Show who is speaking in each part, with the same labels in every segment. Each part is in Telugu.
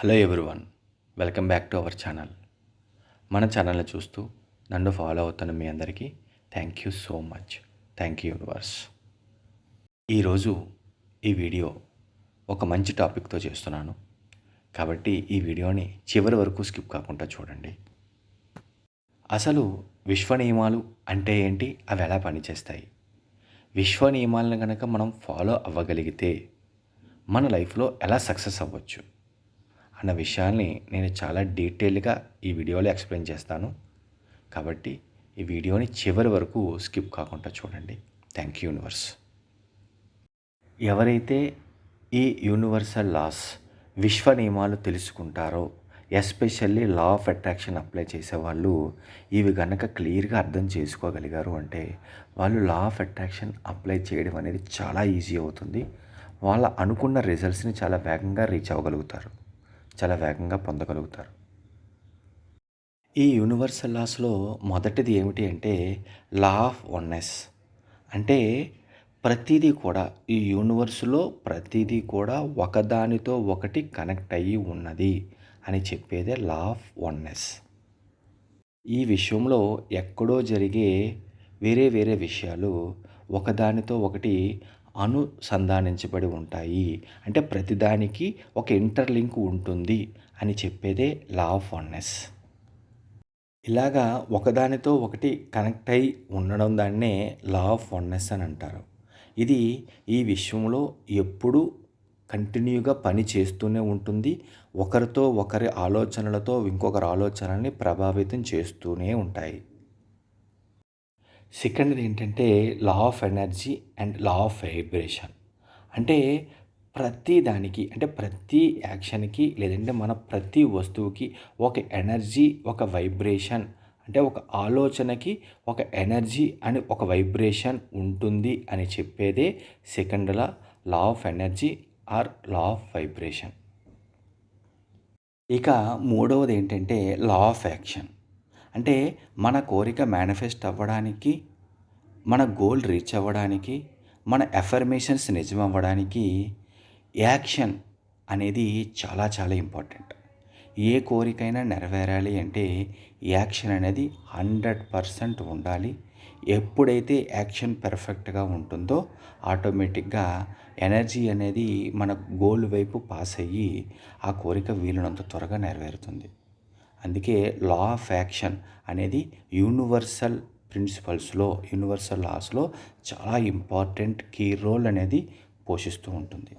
Speaker 1: Hello everyone welcome back to our channel. మన ఛానల్ని చూస్తూ నన్ను ఫాలో అవుతున్న మీ అందరికీ thank you so much. Thank you universe. ఈరోజు ఈ వీడియో ఒక మంచి టాపిక్తో చేస్తున్నాను. కాబట్టి ఈ వీడియోని చివరి వరకు స్కిప్ కాకుండా చూడండి. అసలు విశ్వ నియమాలు అంటే ఏంటి? అవి ఎలా పనిచేస్తాయి? విశ్వ నియమాలను కనుక మనం ఫాలో అవ్వగలిగితే మన లైఫ్లో ఎలా సక్సెస్ అవ్వచ్చు? అన్న విషయాన్ని నేను చాలా డీటెయిల్గా ఈ వీడియోలో ఎక్స్ప్లెయిన్ చేస్తాను. కాబట్టి ఈ వీడియోని చివరి వరకు స్కిప్ కాకుండా చూడండి. Thank you universe. ఎవరైతే ఈ యూనివర్సల్ లాస్ విశ్వ నియమాలు తెలుసుకుంటారో especially law of attraction apply చేసేవాళ్ళు ఇవి గనక క్లియర్గా అర్థం చేసుకోగలిగారు అంటే వాళ్ళు లా ఆఫ్ అట్రాక్షన్ అప్లై చేయడం అనేది చాలా ఈజీ అవుతుంది. వాళ్ళ అనుకున్న రిజల్ట్స్ని చాలా వేగంగా రీచ్ అవ్వగలుగుతారు. చాలా వేగంగా పొందగలుగుతారు. ఈ యూనివర్సల్ లాస్లో మొదటిది ఏమిటి అంటే లా ఆఫ్ వన్నెస్. అంటే ప్రతిదీ కూడా ఈ యూనివర్స్లో ప్రతిదీ కూడా ఒకదానితో ఒకటి కనెక్ట్ అయ్యి ఉన్నది అని చెప్పేదే లా ఆఫ్ వన్నెస్. ఈ విషయంలో ఎక్కడో జరిగే వేరే వేరే విషయాలు ఒకదానితో ఒకటి అనుసంధానించబడి ఉంటాయి. అంటే ప్రతిదానికి ఒక ఇంటర్లింక్ ఉంటుంది అని చెప్పేదే లా ఆఫ్ వన్నెస్. ఇలాగా ఒకదానితో ఒకటి కనెక్ట్ అయి ఉండడం దాన్నే లా ఆఫ్ వన్నెస్ అని అంటారు. ఇది ఈ విషయంలో ఎప్పుడూ కంటిన్యూగా పని చేస్తూనే ఉంటుంది. ఒకరితో ఒకరి ఆలోచనలతో ఇంకొకరి ఆలోచనల్ని ప్రభావితం చేస్తూనే ఉంటాయి. సెకండ్ది ఏంటంటే law of energy and law of vibration. అంటే ప్రతి దానికి అంటే ప్రతి యాక్షన్కి లేదంటే మన ప్రతి వస్తువుకి ఒక ఎనర్జీ ఒక వైబ్రేషన్ అంటే ఒక ఆలోచనకి ఒక ఎనర్జీ అని ఒక వైబ్రేషన్ ఉంటుంది అని చెప్పేదే second law law of energy or law of vibration. ఇక మూడవది ఏంటంటే లా ఆఫ్ యాక్షన్. అంటే మన కోరిక మేనిఫెస్ట్ అవ్వడానికి మన గోల్ రీచ్ అవ్వడానికి మన ఎఫర్మేషన్స్ నిజం అవ్వడానికి యాక్షన్ అనేది చాలా చాలా ఇంపార్టెంట్ ఏ కోరికైనా నెరవేరాలి అంటే యాక్షన్ అనేది హండ్రెడ్ పర్సెంట్ ఉండాలి. ఎప్పుడైతే యాక్షన్ పర్ఫెక్ట్గా ఉంటుందో ఆటోమేటిక్గా ఎనర్జీ అనేది మన గోల్ వైపు పాస్ అయ్యి ఆ కోరిక వీలునంత త్వరగా నెరవేరుతుంది. అందుకే లా ఆఫ్ యాక్షన్ అనేది యూనివర్సల్ ప్రిన్సిపల్స్లో యూనివర్సల్ లాస్లో చాలా ఇంపార్టెంట్ కీ రోల్ అనేది పోషిస్తూ ఉంటుంది.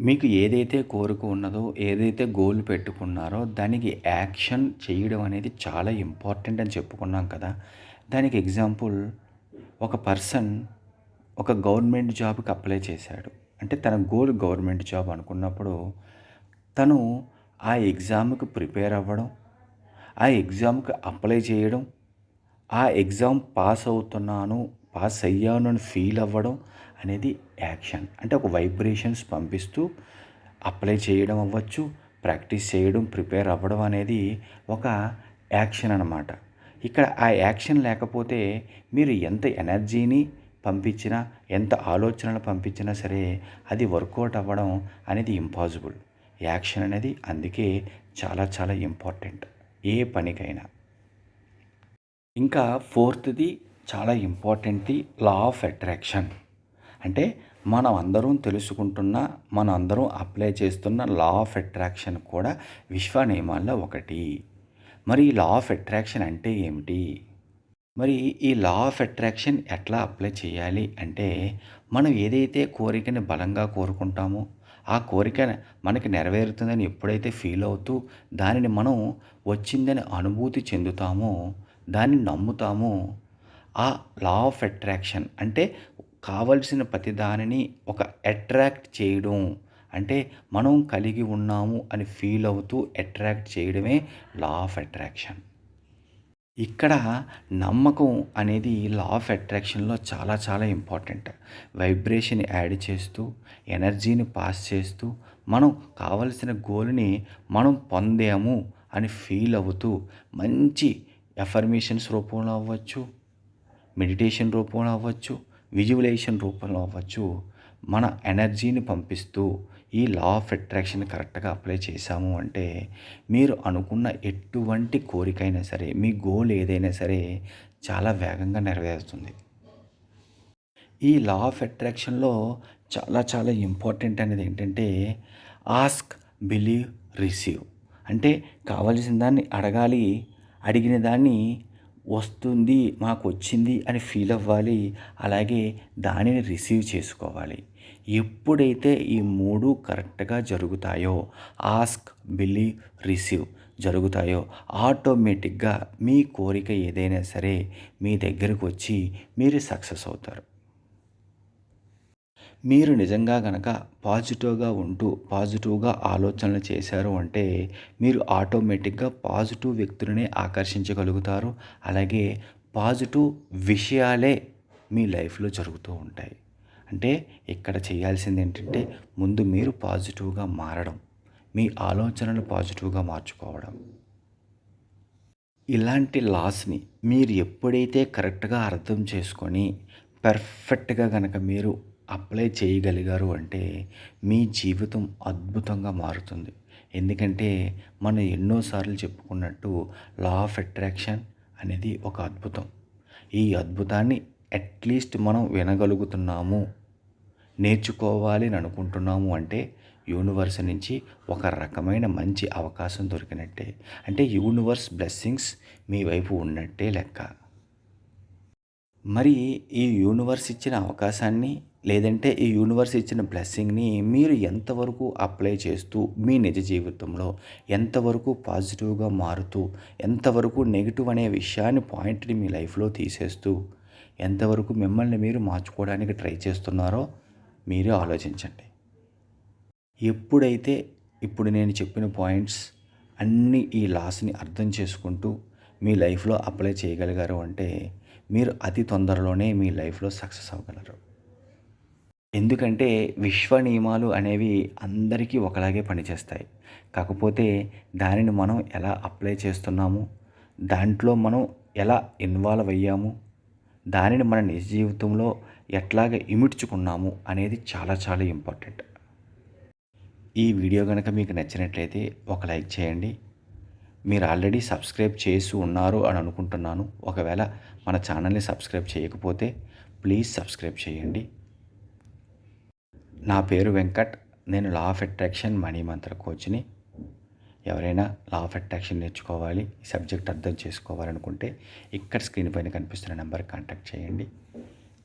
Speaker 1: మీకు ఏదైతే కోరిక ఉన్నదో ఏదైతే గోల్ పెట్టుకున్నారో దానికి యాక్షన్ చేయడం అనేది చాలా ఇంపార్టెంట్ అని చెప్పుకున్నాం కదా. దానికి ఎగ్జాంపుల్ ఒక పర్సన్ ఒక గవర్నమెంట్ జాబ్కి అప్లై చేశాడు. అంటే తన గోల్ గవర్నమెంట్ జాబ్ అనుకున్నప్పుడు తను ఆ ఎగ్జామ్కి ప్రిపేర్ అవ్వడం ఆ ఎగ్జామ్కి అప్లై చేయడం ఆ ఎగ్జామ్ పాస్ అవుతున్నాను పాస్ అయ్యాను అని ఫీల్ అవ్వడం అనేది యాక్షన్. అంటే ఒక వైబ్రేషన్స్ పంపిస్తూ అప్లై చేయడం అవ్వచ్చు ప్రాక్టీస్ చేయడం ప్రిపేర్ అవ్వడం అనేది ఒక యాక్షన్ అనమాట ఇక్కడ ఆ యాక్షన్ లేకపోతే మీరు ఎంత ఎనర్జీని పంపించినా ఎంత ఆలోచనలు పంపించినా సరే అది వర్కౌట్ అవ్వడం అనేది ఇంపాసిబుల్. యాక్షన్ అనేది అందుకే చాలా చాలా ఇంపార్టెంట్ ఏ పనికైనా. ఇంకా ఫోర్త్ది చాలా ఇంపార్టెంట్ది లా ఆఫ్ అట్రాక్షన్. అంటే మనం అందరం తెలుసుకుంటున్న మనం అందరం అప్లై చేస్తున్న లా ఆఫ్ అట్రాక్షన్ కూడా విశ్వ నియమాల్లో ఒకటి. మరి ఈ లా ఆఫ్ అట్రాక్షన్ అంటే ఏమిటి? మరి ఈ లా ఆఫ్ అట్రాక్షన్ ఎట్లా అప్లై చేయాలి అంటే మనం ఏదైతే కోరికని బలంగా కోరుకుంటామో ఆ కోరిక మనకి నెరవేరుతుందని ఎప్పుడైతే ఫీల్ అవుతూ దానిని మనం వచ్చిందని అనుభూతి చెందుతామో దాన్ని నమ్ముతామో ఆ లా ఆఫ్ అట్రాక్షన్ అంటే కావలసిన ప్రతి దానిని ఒక అట్రాక్ట్ చేయడం అంటే మనం కలిగి ఉన్నాము అని ఫీల్ అవుతూ అట్రాక్ట్ చేయడమే లా ఆఫ్ అట్రాక్షన్ ఇక్కడ నమ్మకం అనేది లా ఆఫ్ అట్రాక్షన్లో చాలా చాలా ఇంపార్టెంట్ వైబ్రేషన్ యాడ్ చేస్తూ ఎనర్జీని పాస్ చేస్తూ మనం కావలసిన గోల్ని మనం పొందాము అని ఫీల్ అవుతూ మంచి ఎఫర్మేషన్స్ రూపంలో అవ్వచ్చు మెడిటేషన్ రూపంలో అవ్వచ్చు విజువలైజేషన్ రూపంలో అవ్వచ్చు మన ఎనర్జీని పంపిస్తూ ఈ లా ఆఫ్ అట్రాక్షన్ కరెక్ట్గా అప్లై చేశాము అంటే మీరు అనుకున్న ఎటువంటి కోరికైనా సరే మీ గోల్ ఏదైనా సరే చాలా వేగంగా నెరవేరుతుంది. ఈ లా ఆఫ్ అట్రాక్షన్లో చాలా చాలా ఇంపార్టెంట్ అనేది ఏంటంటే ఆస్క్ బిలీవ్ రిసీవ్ అంటే కావలసిన దాన్ని అడగాలి అడిగిన దాన్ని వస్తుంది మాకు వచ్చింది అని ఫీల్ అవ్వాలి అలాగే దానిని రిసీవ్ చేసుకోవాలి. ఎప్పుడైతే ఈ మూడు కరెక్ట్గా జరుగుతాయో ఆస్క్ బిలీవ్ రిసీవ్ జరుగుతాయో ఆటోమేటిక్గా మీ కోరిక ఏదైనా సరే మీ దగ్గరకు వచ్చి మీరు సక్సెస్ అవుతారు. మీరు నిజంగా గనక పాజిటివ్గా ఉంటూ పాజిటివ్గా ఆలోచనలు చేశారు అంటే మీరు ఆటోమేటిక్గా పాజిటివ్ వ్యక్తులనే ఆకర్షించగలుగుతారు. అలాగే పాజిటివ్ విషయాలే మీ లైఫ్లో జరుగుతూ ఉంటాయి. అంటే ఇక్కడ చేయాల్సింది ఏంటంటే ముందు మీరు పాజిటివ్గా మారడం మీ ఆలోచనలు పాజిటివ్గా మార్చుకోవడం. ఇలాంటి లాస్ని మీరు ఎప్పుడైతే కరెక్ట్గా అర్థం చేసుకొని పర్ఫెక్ట్గా కనుక మీరు అప్లై చేయగలిగారు అంటే మీ జీవితం అద్భుతంగా మారుతుంది. ఎందుకంటే మనం ఎన్నోసార్లు చెప్పుకున్నట్టు లా ఆఫ్ అట్రాక్షన్ అనేది ఒక అద్భుతం. ఈ అద్భుతాన్ని అట్లీస్ట్ మనం వినగలుగుతున్నాము. నేర్చుకోవాలి అని అనుకుంటున్నాము అంటే యూనివర్స్ నుంచి ఒక రకమైన మంచి అవకాశం దొరికినట్టే. అంటే యూనివర్స్ బ్లెస్సింగ్స్ మీ వైపు ఉన్నట్టే లెక్క. మరి ఈ యూనివర్స్ ఇచ్చిన అవకాశాన్ని లేదంటే ఈ యూనివర్స్ ఇచ్చిన బ్లెస్సింగ్ని మీరు ఎంతవరకు అప్లై చేస్తూ మీ నిజ జీవితంలో ఎంతవరకు పాజిటివ్గా మారుతూ ఎంతవరకు నెగిటివ్ అనే విషయాన్ని పాయింట్ని మీ లైఫ్లో తీసేస్తూ ఎంతవరకు మిమ్మల్ని మీరు మార్చుకోవడానికి ట్రై చేస్తున్నారో మీరే ఆలోచించండి. ఎప్పుడైతే ఇప్పుడు నేను చెప్పిన పాయింట్స్ అన్నీ ఈ లాస్ని అర్థం చేసుకుంటూ మీ లైఫ్లో అప్లై చేయగలిగారు అంటే మీరు అతి తొందరలోనే మీ లైఫ్లో సక్సెస్ అవ్వగలరు. ఎందుకంటే విశ్వ నియమాలు అనేవి అందరికీ ఒకలాగే పనిచేస్తాయి. కాకపోతే దానిని మనం ఎలా అప్లై చేస్తున్నాము? దాంట్లో మనం ఎలా ఇన్వాల్వ్ అయ్యాము? దానిని మన నిజ జీవితంలో ఎట్లాగ ఇమిడ్చుకున్నాము అనేది చాలా చాలా ఇంపార్టెంట్. ఈ వీడియో కనుక మీకు నచ్చినట్లయితే ఒక లైక్ చేయండి. మీరు ఆల్రెడీ సబ్స్క్రైబ్ చేసి ఉన్నారు అని అనుకుంటున్నాను. ఒకవేళ మన ఛానల్ని సబ్స్క్రైబ్ చేయకపోతే ప్లీజ్ సబ్స్క్రైబ్ చేయండి. నా పేరు వెంకట్. నేను లా ఆఫ్ అట్రాక్షన్ మనీ మంత్ర కోచ్ని. ఎవరైనా లా ఆఫ్ అట్రాక్షన్ నేర్చుకోవాలి ఈ సబ్జెక్ట్ అర్థం చేసుకోవాలనుకుంటే ఇక్కడ స్క్రీన్ పైన కనిపిస్తున్న నెంబర్కి కాంటాక్ట్ చేయండి.